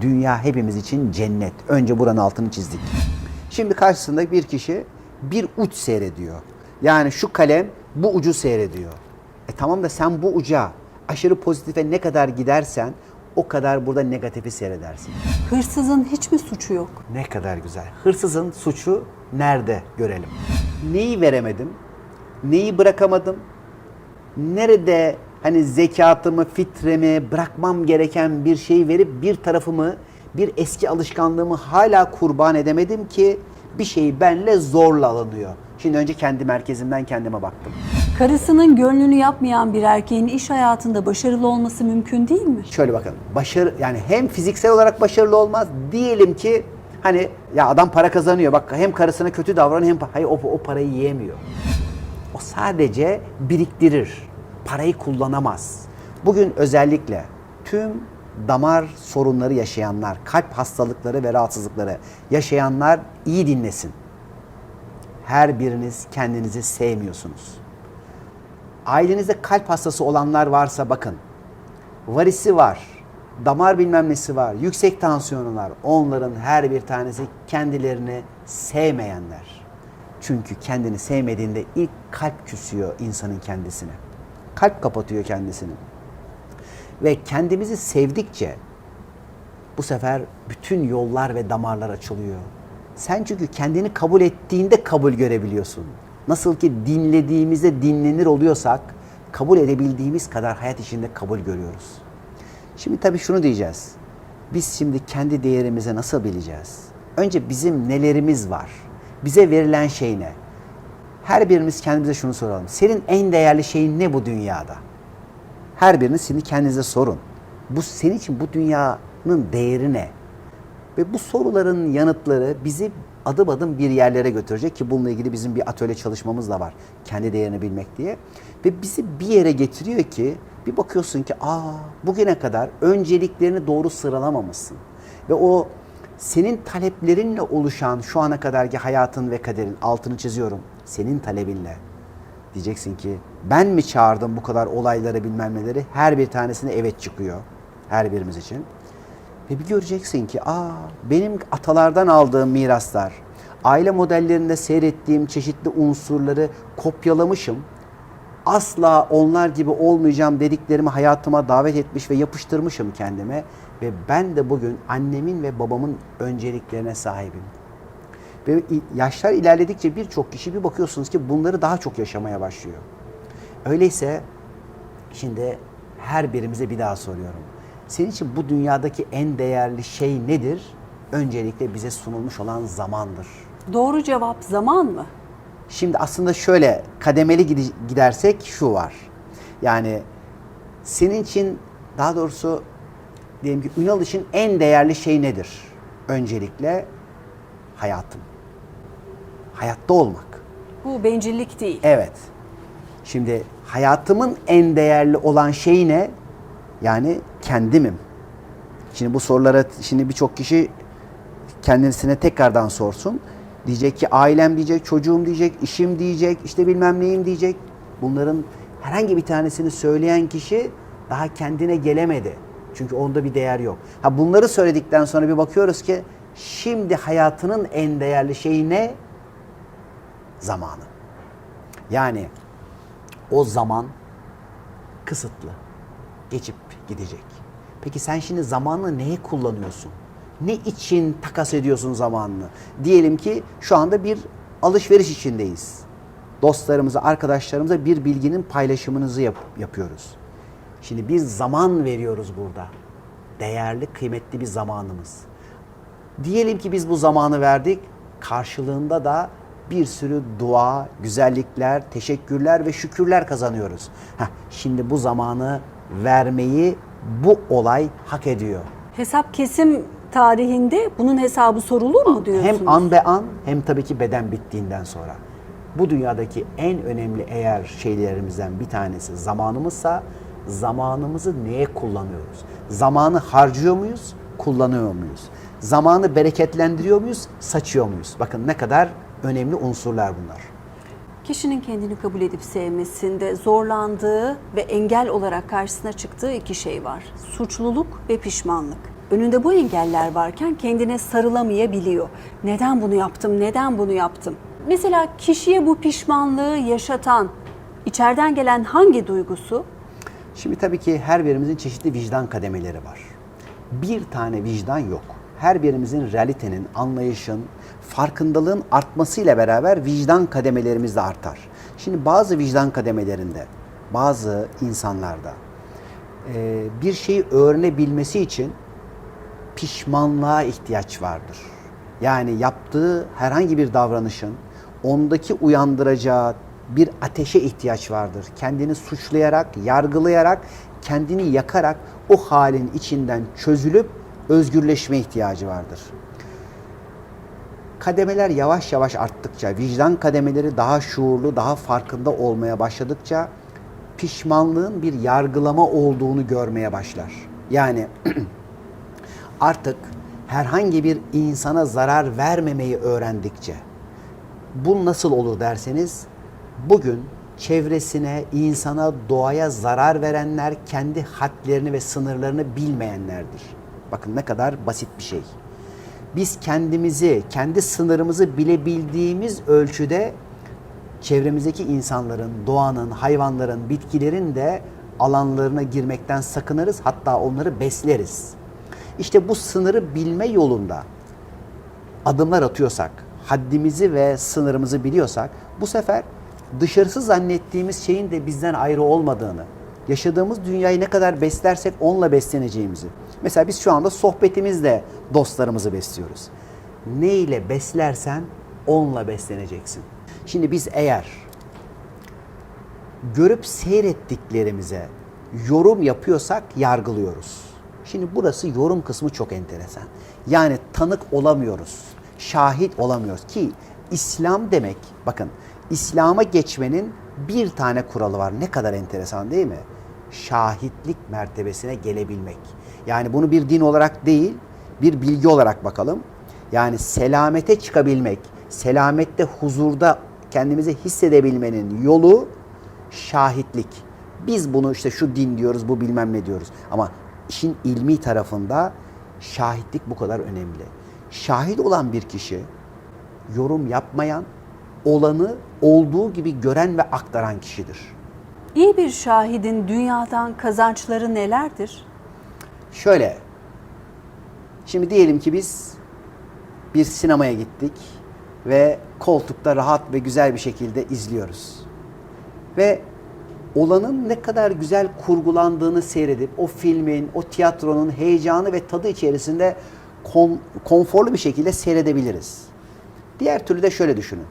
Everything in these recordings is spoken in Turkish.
Dünya hepimiz için cennet. Önce buranın altını çizdik. Şimdi karşısında bir kişi bir uç seyrediyor. Yani şu kalem bu ucu seyrediyor. E tamam da sen bu uca aşırı pozitife ne kadar gidersen o kadar burada negatifi seyredersin. Hırsızın hiç mi suçu yok? Ne kadar güzel. Hırsızın suçu nerede görelim? Neyi veremedim? Neyi bırakamadım? Nerede hani zekatımı, fitremi bırakmam gereken bir şeyi verip bir tarafımı, bir eski alışkanlığımı hala kurban edemedim ki bir şeyi benle zorla alınıyor. Şimdi önce kendi merkezimden kendime baktım. Karısının gönlünü yapmayan bir erkeğin iş hayatında başarılı olması mümkün değil mi? Şöyle bakın. Başarı yani hem fiziksel olarak başarılı olmaz. Diyelim ki hani ya adam para kazanıyor. Bak hem karısına kötü davranıyor hem hayır o, o parayı yiyemiyor. O sadece biriktirir. Parayı kullanamaz. Bugün özellikle tüm damar sorunları yaşayanlar, kalp hastalıkları ve rahatsızlıkları yaşayanlar iyi dinlesin. Her biriniz kendinizi sevmiyorsunuz. Ailenizde kalp hastası olanlar varsa bakın. Varisi var, damar bilmem nesi var, yüksek tansiyonu var. Onların her bir tanesi kendilerini sevmeyenler. Çünkü kendini sevmediğinde ilk kalp küsüyor insanın kendisine. Kalp kapatıyor kendisini. Ve kendimizi sevdikçe bu sefer bütün yollar ve damarlar açılıyor. Sen çünkü kendini kabul ettiğinde kabul görebiliyorsun. Nasıl ki dinlediğimizde dinlenir oluyorsak kabul edebildiğimiz kadar hayat içinde kabul görüyoruz. Şimdi tabii şunu diyeceğiz. Biz şimdi kendi değerimizi nasıl bileceğiz? Önce bizim nelerimiz var? Bize verilen şey ne? Her birimiz kendimize şunu soralım. Senin en değerli şeyin ne bu dünyada? Her biriniz şimdi kendinize sorun. Bu senin için bu dünyanın değeri ne? Ve bu soruların yanıtları bizi adım adım bir yerlere götürecek ki bununla ilgili bizim bir atölye çalışmamız da var. Kendi değerini bilmek diye. Ve bizi bir yere getiriyor ki bir bakıyorsun ki aa bugüne kadar önceliklerini doğru sıralamamışsın. Ve o senin taleplerinle oluşan şu ana kadarki hayatın ve kaderin altını çiziyorum. Senin talebinle. Diyeceksin ki ben mi çağırdım bu kadar olayları bilmem neleri? Her bir tanesine evet çıkıyor. Her birimiz için. Ve bir göreceksin ki aa benim atalardan aldığım miraslar, aile modellerinde seyrettiğim çeşitli unsurları kopyalamışım. Asla onlar gibi olmayacağım dediklerimi hayatıma davet etmiş ve yapıştırmışım kendime. Ve ben de bugün annemin ve babamın önceliklerine sahibim. Ve yaşlar ilerledikçe birçok kişi bir bakıyorsunuz ki bunları daha çok yaşamaya başlıyor. Öyleyse şimdi her birimize bir daha soruyorum. Senin için bu dünyadaki en değerli şey nedir? Öncelikle bize sunulmuş olan zamandır. Doğru cevap zaman mı? Şimdi aslında şöyle kademeli gide- gidersek şu var. Yani senin için daha doğrusu diyelim ki Ünal için en değerli şey nedir? Öncelikle hayatım. Hayatta olmak. Bu bencillik değil. Evet. Şimdi hayatımın en değerli olan şeyi ne? Yani kendimim. Şimdi bu sorulara şimdi birçok kişi kendisine tekrardan sorsun. Diyecek ki ailem diyecek, çocuğum diyecek, işim diyecek, işte bilmem neyim diyecek. Bunların herhangi bir tanesini söyleyen kişi daha kendine gelemedi. Çünkü onda bir değer yok. Ha bunları söyledikten sonra bir bakıyoruz ki şimdi hayatının en değerli şeyi ne? Zamanı. Yani o zaman kısıtlı. Geçip gidecek. Peki sen şimdi zamanını neye kullanıyorsun? Ne için takas ediyorsun zamanını? Diyelim ki şu anda bir alışveriş içindeyiz. Dostlarımıza, arkadaşlarımıza bir bilginin paylaşımınızı yap- yapıyoruz. Şimdi bir zaman veriyoruz burada. Değerli, kıymetli bir zamanımız. Diyelim ki biz bu zamanı verdik. Karşılığında da bir sürü dua, güzellikler, teşekkürler ve şükürler kazanıyoruz. Heh, şimdi bu zamanı vermeyi bu olay hak ediyor. Hesap kesim tarihinde bunun hesabı sorulur mu diyorsunuz? Hem an be an hem tabii ki beden bittiğinden sonra. Bu dünyadaki en önemli eğer şeylerimizden bir tanesi zamanımızsa zamanımızı neye kullanıyoruz? Zamanı harcıyor muyuz, kullanıyor muyuz? Zamanı bereketlendiriyor muyuz, saçıyor muyuz? Bakın ne kadar önemli unsurlar bunlar. Kişinin kendini kabul edip sevmesinde zorlandığı ve engel olarak karşısına çıktığı iki şey var. Suçluluk ve pişmanlık. önünde bu engeller varken kendine sarılamayabiliyor. Neden bunu yaptım? Neden bunu yaptım? Mesela kişiye bu pişmanlığı yaşatan içeriden gelen hangi duygusu? Şimdi tabii ki her birimizin çeşitli vicdan kademeleri var. Bir tane vicdan yok. Her birimizin realitenin, anlayışın, farkındalığın artmasıyla beraber vicdan kademelerimiz de artar. Şimdi bazı vicdan kademelerinde, bazı insanlarda e, bir şeyi öğrenebilmesi için pişmanlığa ihtiyaç vardır. Yani yaptığı herhangi bir davranışın ondaki uyandıracağı bir ateşe ihtiyaç vardır. Kendini suçlayarak, yargılayarak, kendini yakarak o halin içinden çözülüp özgürleşme ihtiyacı vardır. Kademeler yavaş yavaş arttıkça, vicdan kademeleri daha şuurlu, daha farkında olmaya başladıkça pişmanlığın bir yargılama olduğunu görmeye başlar. Yani artık herhangi bir insana zarar vermemeyi öğrendikçe bu nasıl olur derseniz bugün çevresine, insana, doğaya zarar verenler kendi hadlerini ve sınırlarını bilmeyenlerdir. Bakın ne kadar basit bir şey. Biz kendimizi, kendi sınırımızı bilebildiğimiz ölçüde çevremizdeki insanların, doğanın, hayvanların, bitkilerin de alanlarına girmekten sakınırız. Hatta onları besleriz. İşte bu sınırı bilme yolunda adımlar atıyorsak, haddimizi ve sınırımızı biliyorsak bu sefer dışarısı zannettiğimiz şeyin de bizden ayrı olmadığını, yaşadığımız dünyayı ne kadar beslersek onunla besleneceğimizi. Mesela biz şu anda sohbetimizle dostlarımızı besliyoruz. Ne ile beslersen onunla besleneceksin. Şimdi biz eğer görüp seyrettiklerimize yorum yapıyorsak yargılıyoruz. Şimdi burası yorum kısmı çok enteresan. Yani tanık olamıyoruz, şahit olamıyoruz ki İslam demek bakın İslam'a geçmenin bir tane kuralı var. Ne kadar enteresan değil mi? Şahitlik mertebesine gelebilmek. Yani bunu bir din olarak değil, bir bilgi olarak bakalım. Yani selamete çıkabilmek, selamette huzurda kendimizi hissedebilmenin yolu şahitlik. Biz bunu işte şu din diyoruz, bu bilmem ne diyoruz. Ama işin ilmi tarafında şahitlik bu kadar önemli. Şahit olan bir kişi yorum yapmayan, olanı olduğu gibi gören ve aktaran kişidir. İyi bir şahidin dünyadan kazançları nelerdir? Şöyle, şimdi diyelim ki biz bir sinemaya gittik ve koltukta rahat ve güzel bir şekilde izliyoruz. Ve olanın ne kadar güzel kurgulandığını seyredip o filmin, o tiyatronun heyecanı ve tadı içerisinde kon- konforlu bir şekilde seyredebiliriz. Diğer türlü de şöyle düşünün.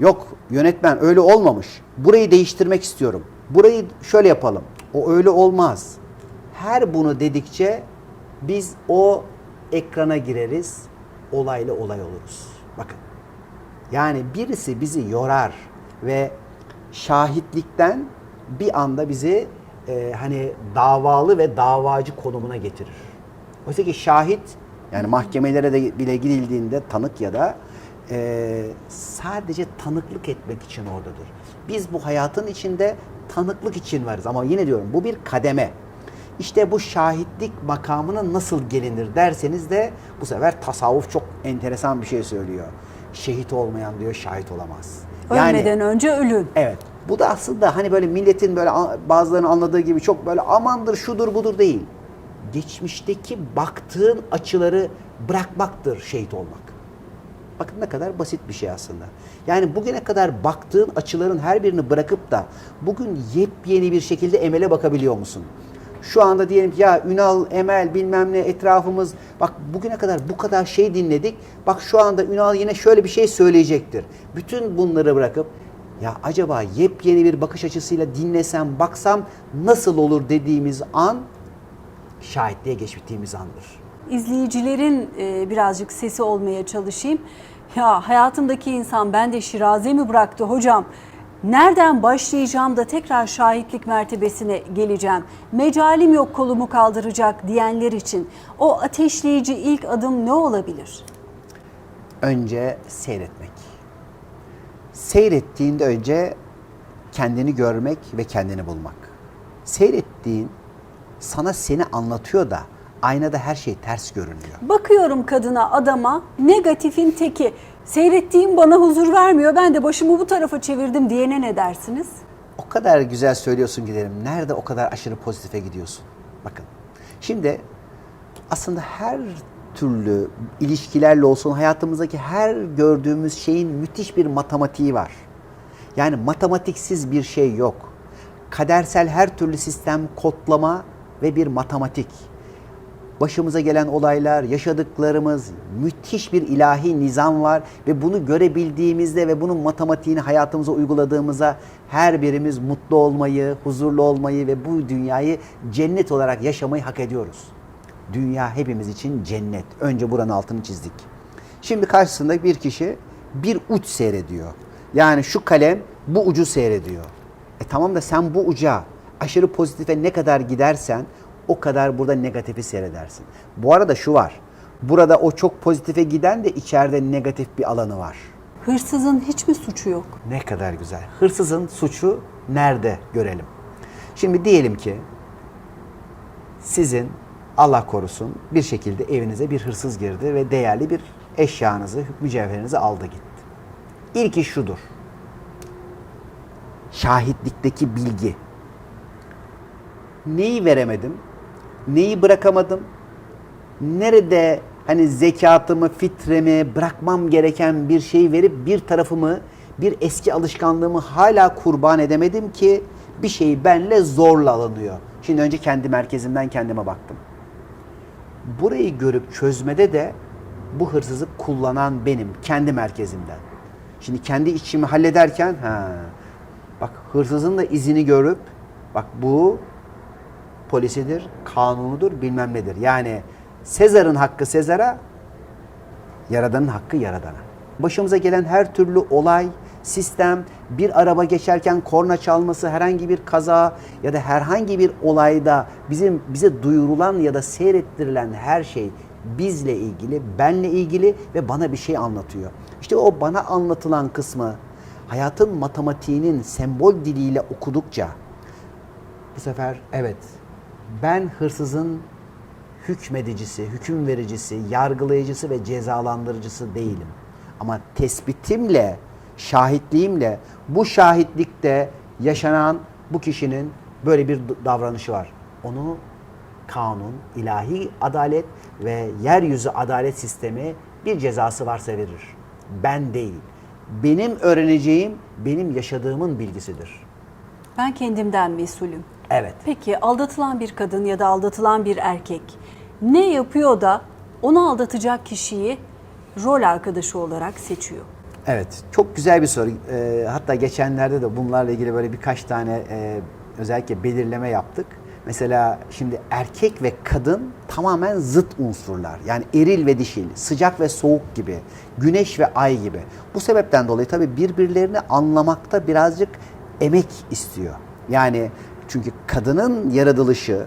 Yok yönetmen öyle olmamış. Burayı değiştirmek istiyorum. Burayı şöyle yapalım. O öyle olmaz. Her bunu dedikçe biz o ekrana gireriz. Olayla olay oluruz. Bakın. Yani birisi bizi yorar ve şahitlikten bir anda bizi e, hani davalı ve davacı konumuna getirir. Oysa ki şahit yani mahkemelere de bile gidildiğinde tanık ya da e, sadece tanıklık etmek için oradadır. Biz bu hayatın içinde tanıklık için varız ama yine diyorum bu bir kademe. İşte bu şahitlik makamına nasıl gelinir derseniz de bu sefer tasavvuf çok enteresan bir şey söylüyor. Şehit olmayan diyor şahit olamaz. Ölmeden önce ölün. Evet. Bu da aslında hani böyle milletin böyle bazılarının anladığı gibi çok böyle amandır şudur budur değil. Geçmişteki baktığın açıları bırakmaktır şehit olmak. Bakın ne kadar basit bir şey aslında. Yani bugüne kadar baktığın açıların her birini bırakıp da bugün yepyeni bir şekilde Emel'e bakabiliyor musun? Şu anda diyelim ki ya Ünal, Emel bilmem ne etrafımız bak bugüne kadar bu kadar şey dinledik. Bak şu anda Ünal yine şöyle bir şey söyleyecektir. Bütün bunları bırakıp ya acaba yepyeni bir bakış açısıyla dinlesem, baksam nasıl olur dediğimiz an şahitliğe geçtiğimiz andır. İzleyicilerin e, birazcık sesi olmaya çalışayım. Ya hayatımdaki insan ben de Şiraze mi bıraktı hocam? Nereden başlayacağım da tekrar şahitlik mertebesine geleceğim? Mecalim yok kolumu kaldıracak diyenler için o ateşleyici ilk adım ne olabilir? önce seyretmek. Seyrettiğinde önce kendini görmek ve kendini bulmak. Seyrettiğin sana seni anlatıyor da aynada her şey ters görünüyor. Bakıyorum kadına, adama, negatifin teki. Seyrettiğim bana huzur vermiyor. Ben de başımı bu tarafa çevirdim diyene ne dersiniz? O kadar güzel söylüyorsun gidelim. Nerede o kadar aşırı pozitife gidiyorsun? Bakın. Şimdi aslında her türlü ilişkilerle olsun hayatımızdaki her gördüğümüz şeyin müthiş bir matematiği var. Yani matematiksiz bir şey yok. Kadersel her türlü sistem kodlama ve bir matematik. Başımıza gelen olaylar, yaşadıklarımız, müthiş bir ilahi nizam var ve bunu görebildiğimizde ve bunun matematiğini hayatımıza uyguladığımızda her birimiz mutlu olmayı, huzurlu olmayı ve bu dünyayı cennet olarak yaşamayı hak ediyoruz. Dünya hepimiz için cennet. Önce buranın altını çizdik. Şimdi karşısında bir kişi bir uç seyrediyor. Yani şu kalem bu ucu seyrediyor. E tamam da sen bu uca aşırı pozitife ne kadar gidersen o kadar burada negatifi seyredersin. Bu arada şu var. Burada o çok pozitife giden de içeride negatif bir alanı var. Hırsızın hiç mi suçu yok? Ne kadar güzel. Hırsızın suçu nerede görelim. Şimdi diyelim ki sizin Allah korusun bir şekilde evinize bir hırsız girdi ve değerli bir eşyanızı, mücevherinizi aldı gitti. İlk iş şudur. Şahitlikteki bilgi. Neyi veremedim? Neyi bırakamadım? Nerede hani zekatımı, fitremi bırakmam gereken bir şey verip bir tarafımı, bir eski alışkanlığımı hala kurban edemedim ki bir şey benle zorla alınıyor. Şimdi önce kendi merkezimden kendime baktım. Burayı görüp çözmede de bu hırsızı kullanan benim, kendi merkezimden. Şimdi kendi içimi hallederken ha bak hırsızın da izini görüp bak bu polisidir, kanunudur, bilmem nedir. Yani Sezar'ın hakkı Sezar'a, Yaradan'ın hakkı Yaradan'a. Başımıza gelen her türlü olay, sistem, bir araba geçerken korna çalması, herhangi bir kaza ya da herhangi bir olayda bizim bize duyurulan ya da seyrettirilen her şey bizle ilgili, benle ilgili ve bana bir şey anlatıyor. İşte o bana anlatılan kısmı hayatın matematiğinin sembol diliyle okudukça bu sefer evet ben hırsızın hükmedicisi, hüküm vericisi, yargılayıcısı ve cezalandırıcısı değilim. Ama tespitimle, şahitliğimle bu şahitlikte yaşanan bu kişinin böyle bir davranışı var. Onu kanun, ilahi adalet ve yeryüzü adalet sistemi bir cezası varsa verir. Ben değil. Benim öğreneceğim benim yaşadığımın bilgisidir. Ben kendimden mesulüm. Evet. Peki aldatılan bir kadın ya da aldatılan bir erkek ne yapıyor da onu aldatacak kişiyi rol arkadaşı olarak seçiyor? Evet, çok güzel bir soru. Ee, hatta geçenlerde de bunlarla ilgili böyle birkaç tane e, özellikle belirleme yaptık. Mesela şimdi erkek ve kadın tamamen zıt unsurlar. Yani eril ve dişil, sıcak ve soğuk gibi, güneş ve ay gibi. Bu sebepten dolayı tabii birbirlerini anlamakta birazcık emek istiyor. Yani çünkü kadının yaratılışı,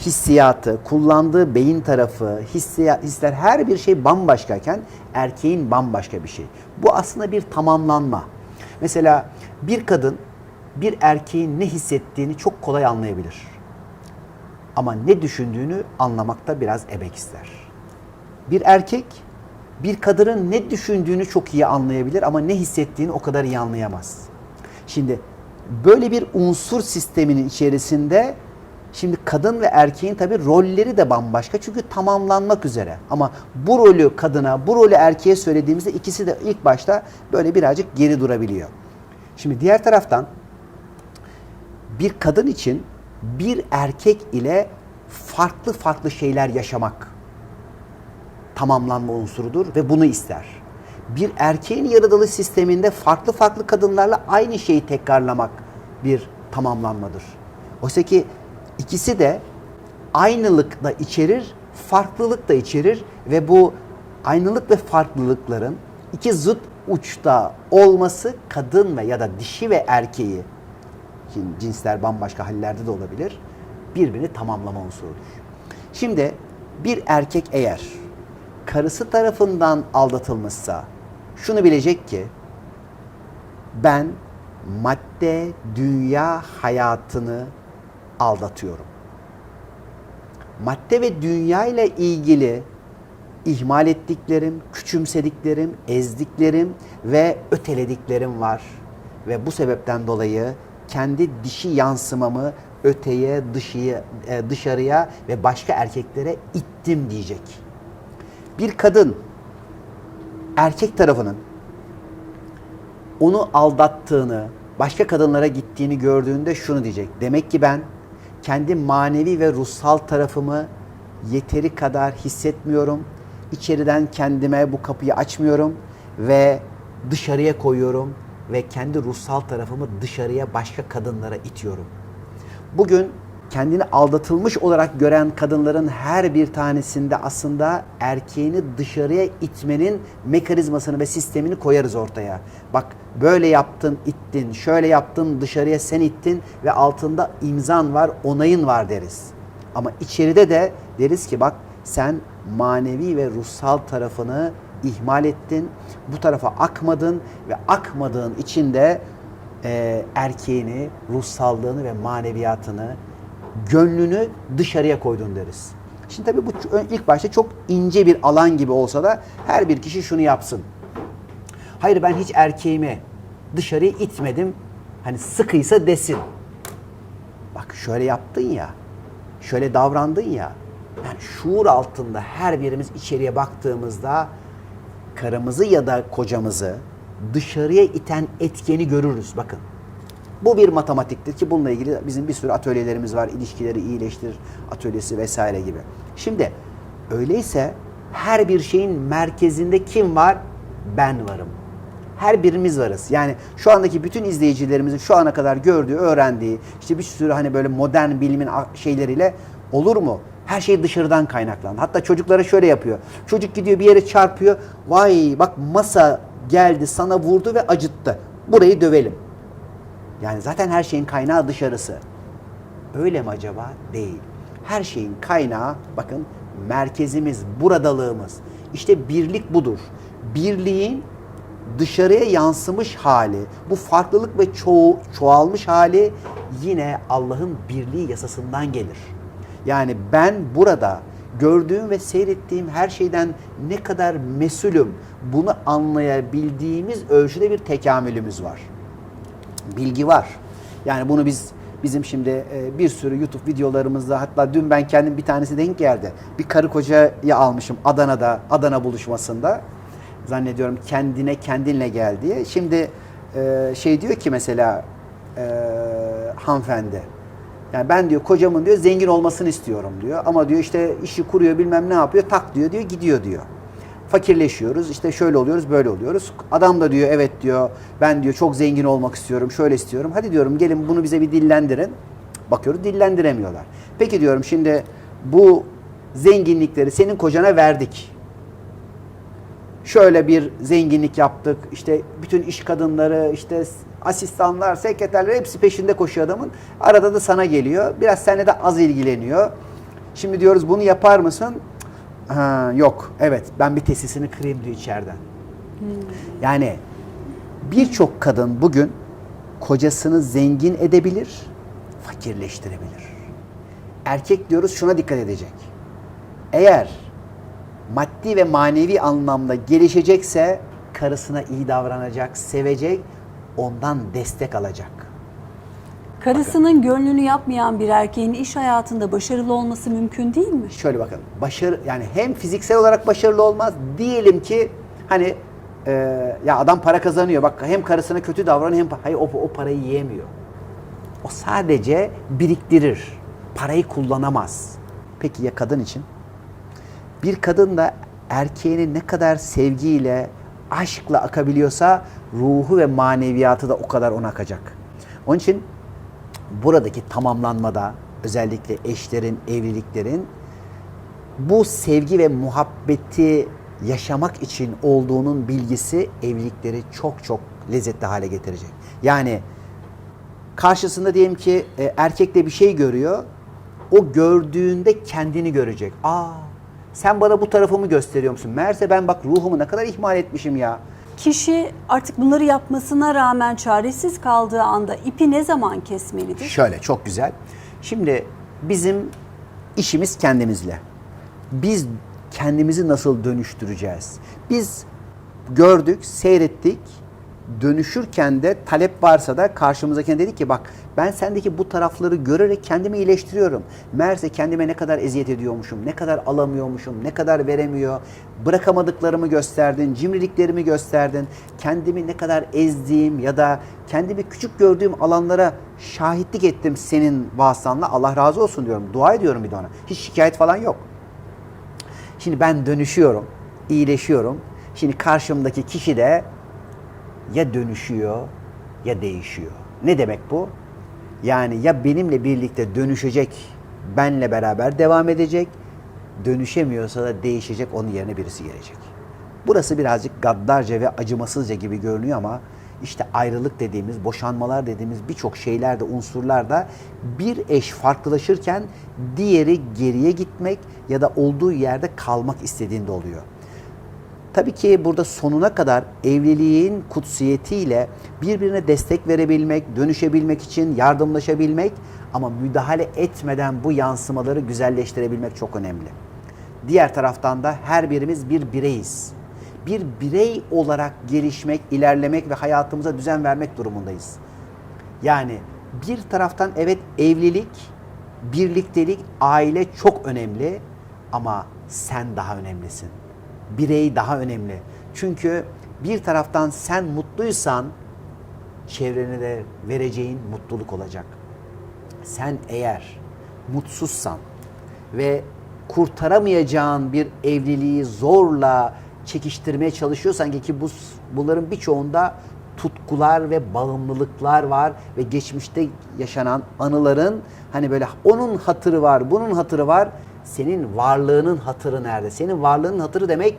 hissiyatı, kullandığı beyin tarafı, hissiyat, hisler her bir şey bambaşkayken erkeğin bambaşka bir şey. Bu aslında bir tamamlanma. Mesela bir kadın bir erkeğin ne hissettiğini çok kolay anlayabilir. Ama ne düşündüğünü anlamakta biraz emek ister. Bir erkek bir kadının ne düşündüğünü çok iyi anlayabilir ama ne hissettiğini o kadar iyi anlayamaz. Şimdi böyle bir unsur sisteminin içerisinde şimdi kadın ve erkeğin tabii rolleri de bambaşka çünkü tamamlanmak üzere. Ama bu rolü kadına, bu rolü erkeğe söylediğimizde ikisi de ilk başta böyle birazcık geri durabiliyor. Şimdi diğer taraftan bir kadın için bir erkek ile farklı farklı şeyler yaşamak tamamlanma unsurudur ve bunu ister. Bir erkeğin yaratılış sisteminde farklı farklı kadınlarla aynı şeyi tekrarlamak bir tamamlanmadır. Oysa ki ikisi de aynılık da içerir, farklılık da içerir ve bu aynılık ve farklılıkların iki zıt uçta olması kadın ve ya da dişi ve erkeği Şimdi cinsler bambaşka hallerde de olabilir. Birbirini tamamlama unsurudur. Şimdi bir erkek eğer karısı tarafından aldatılmışsa şunu bilecek ki ben madde dünya hayatını aldatıyorum. madde ve dünya ile ilgili ihmal ettiklerim, küçümsediklerim, ezdiklerim ve ötelediklerim var. Ve bu sebepten dolayı kendi dişi yansımamı öteye, dışıya, e, dışarıya ve başka erkeklere ittim diyecek. Bir kadın erkek tarafının onu aldattığını, başka kadınlara gittiğini gördüğünde şunu diyecek. Demek ki ben kendi manevi ve ruhsal tarafımı yeteri kadar hissetmiyorum. İçeriden kendime bu kapıyı açmıyorum ve dışarıya koyuyorum ve kendi ruhsal tarafımı dışarıya başka kadınlara itiyorum. Bugün kendini aldatılmış olarak gören kadınların her bir tanesinde aslında erkeğini dışarıya itmenin mekanizmasını ve sistemini koyarız ortaya. Bak böyle yaptın, ittin, şöyle yaptın, dışarıya sen ittin ve altında imzan var, onayın var deriz. Ama içeride de deriz ki bak sen manevi ve ruhsal tarafını ihmal ettin, bu tarafa akmadın ve akmadığın için de e, erkeğini, ruhsallığını ve maneviyatını, gönlünü dışarıya koydun deriz. Şimdi tabii bu ilk başta çok ince bir alan gibi olsa da her bir kişi şunu yapsın. Hayır ben hiç erkeğimi dışarıya itmedim. Hani sıkıysa desin. Bak şöyle yaptın ya, şöyle davrandın ya. Yani şuur altında her birimiz içeriye baktığımızda karımızı ya da kocamızı dışarıya iten etkeni görürüz. Bakın. Bu bir matematiktir ki bununla ilgili bizim bir sürü atölyelerimiz var. İlişkileri iyileştir atölyesi vesaire gibi. Şimdi öyleyse her bir şeyin merkezinde kim var? Ben varım. Her birimiz varız. Yani şu andaki bütün izleyicilerimizin şu ana kadar gördüğü, öğrendiği, işte bir sürü hani böyle modern bilimin şeyleriyle olur mu? Her şey dışarıdan kaynaklandı. Hatta çocuklara şöyle yapıyor. Çocuk gidiyor bir yere çarpıyor. Vay bak masa geldi sana vurdu ve acıttı. Burayı dövelim. Yani zaten her şeyin kaynağı dışarısı. Öyle mi acaba? Değil. Her şeyin kaynağı bakın merkezimiz, buradalığımız. İşte birlik budur. Birliğin dışarıya yansımış hali, bu farklılık ve çoğu, çoğalmış hali yine Allah'ın birliği yasasından gelir. Yani ben burada gördüğüm ve seyrettiğim her şeyden ne kadar mesulüm bunu anlayabildiğimiz ölçüde bir tekamülümüz var bilgi var. Yani bunu biz bizim şimdi e, bir sürü YouTube videolarımızda hatta dün ben kendim bir tanesi denk geldi. Bir karı kocayı almışım Adana'da, Adana buluşmasında. Zannediyorum kendine kendinle gel diye. Şimdi e, şey diyor ki mesela e, hanımefendi. Yani ben diyor kocamın diyor zengin olmasını istiyorum diyor. Ama diyor işte işi kuruyor bilmem ne yapıyor tak diyor diyor gidiyor diyor fakirleşiyoruz. İşte şöyle oluyoruz, böyle oluyoruz. Adam da diyor evet diyor. Ben diyor çok zengin olmak istiyorum, şöyle istiyorum. Hadi diyorum gelin bunu bize bir dillendirin. Bakıyoruz dillendiremiyorlar. Peki diyorum şimdi bu zenginlikleri senin kocana verdik. Şöyle bir zenginlik yaptık. İşte bütün iş kadınları, işte asistanlar, sekreterler hepsi peşinde koşuyor adamın. Arada da sana geliyor. Biraz seninle de az ilgileniyor. Şimdi diyoruz bunu yapar mısın? Ha, yok. Evet. Ben bir tesisini kırayım diyor içeriden. Yani birçok kadın bugün kocasını zengin edebilir, fakirleştirebilir. Erkek diyoruz şuna dikkat edecek. Eğer maddi ve manevi anlamda gelişecekse karısına iyi davranacak, sevecek, ondan destek alacak. Karısının gönlünü yapmayan bir erkeğin iş hayatında başarılı olması mümkün değil mi? Şöyle bakın. Başarı yani hem fiziksel olarak başarılı olmaz. Diyelim ki hani e, ya adam para kazanıyor. Bak hem karısına kötü davranıyor hem hayır o, o parayı yiyemiyor. O sadece biriktirir. Parayı kullanamaz. Peki ya kadın için? Bir kadın da erkeğini ne kadar sevgiyle, aşkla akabiliyorsa ruhu ve maneviyatı da o kadar ona akacak. Onun için buradaki tamamlanmada özellikle eşlerin, evliliklerin bu sevgi ve muhabbeti yaşamak için olduğunun bilgisi evlilikleri çok çok lezzetli hale getirecek. Yani karşısında diyelim ki e, erkek de bir şey görüyor. O gördüğünde kendini görecek. Aa sen bana bu tarafımı gösteriyor musun? Meğerse ben bak ruhumu ne kadar ihmal etmişim ya. Kişi artık bunları yapmasına rağmen çaresiz kaldığı anda ipi ne zaman kesmelidir? Şöyle çok güzel. Şimdi bizim işimiz kendimizle. Biz kendimizi nasıl dönüştüreceğiz? Biz gördük, seyrettik. Dönüşürken de talep varsa da karşımızdakine dedik ki bak ben sendeki bu tarafları görerek kendimi iyileştiriyorum. Meğerse kendime ne kadar eziyet ediyormuşum, ne kadar alamıyormuşum, ne kadar veremiyor. Bırakamadıklarımı gösterdin, cimriliklerimi gösterdin. Kendimi ne kadar ezdiğim ya da kendimi küçük gördüğüm alanlara şahitlik ettim senin vasıtanla. Allah razı olsun diyorum. Dua ediyorum bir de ona. Hiç şikayet falan yok. Şimdi ben dönüşüyorum, iyileşiyorum. Şimdi karşımdaki kişi de ya dönüşüyor ya değişiyor. Ne demek bu? Yani ya benimle birlikte dönüşecek, benle beraber devam edecek, dönüşemiyorsa da değişecek, onun yerine birisi gelecek. Burası birazcık gaddarca ve acımasızca gibi görünüyor ama işte ayrılık dediğimiz, boşanmalar dediğimiz birçok şeyler de unsurlar da bir eş farklılaşırken diğeri geriye gitmek ya da olduğu yerde kalmak istediğinde oluyor. Tabii ki burada sonuna kadar evliliğin kutsiyetiyle birbirine destek verebilmek, dönüşebilmek için yardımlaşabilmek ama müdahale etmeden bu yansımaları güzelleştirebilmek çok önemli. Diğer taraftan da her birimiz bir bireyiz. Bir birey olarak gelişmek, ilerlemek ve hayatımıza düzen vermek durumundayız. Yani bir taraftan evet evlilik, birliktelik, aile çok önemli ama sen daha önemlisin. Birey daha önemli. Çünkü bir taraftan sen mutluysan çevrene de vereceğin mutluluk olacak. Sen eğer mutsuzsan ve kurtaramayacağın bir evliliği zorla çekiştirmeye çalışıyorsan ki, bu bunların birçoğunda tutkular ve bağımlılıklar var ve geçmişte yaşanan anıların hani böyle onun hatırı var, bunun hatırı var. Senin varlığının hatırı nerede? Senin varlığının hatırı demek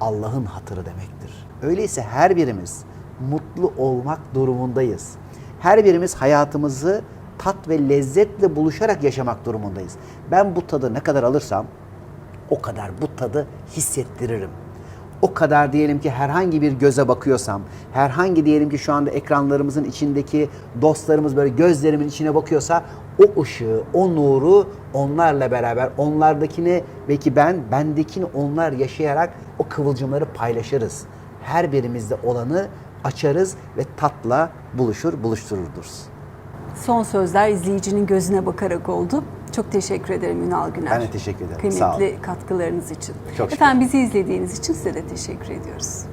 Allah'ın hatırı demektir. Öyleyse her birimiz mutlu olmak durumundayız. Her birimiz hayatımızı tat ve lezzetle buluşarak yaşamak durumundayız. Ben bu tadı ne kadar alırsam o kadar bu tadı hissettiririm. O kadar diyelim ki herhangi bir göze bakıyorsam, herhangi diyelim ki şu anda ekranlarımızın içindeki dostlarımız böyle gözlerimin içine bakıyorsa o ışığı, o nuru onlarla beraber, onlardakini belki ben, bendekini onlar yaşayarak o kıvılcımları paylaşırız. Her birimizde olanı açarız ve tatla buluşur, buluştururuz. Son sözler izleyicinin gözüne bakarak oldu. Çok teşekkür ederim Ünal Güner. Ben de teşekkür ederim. Sağ Kıymetli katkılarınız için. Çok şükür. Efendim bizi izlediğiniz için size de teşekkür ediyoruz.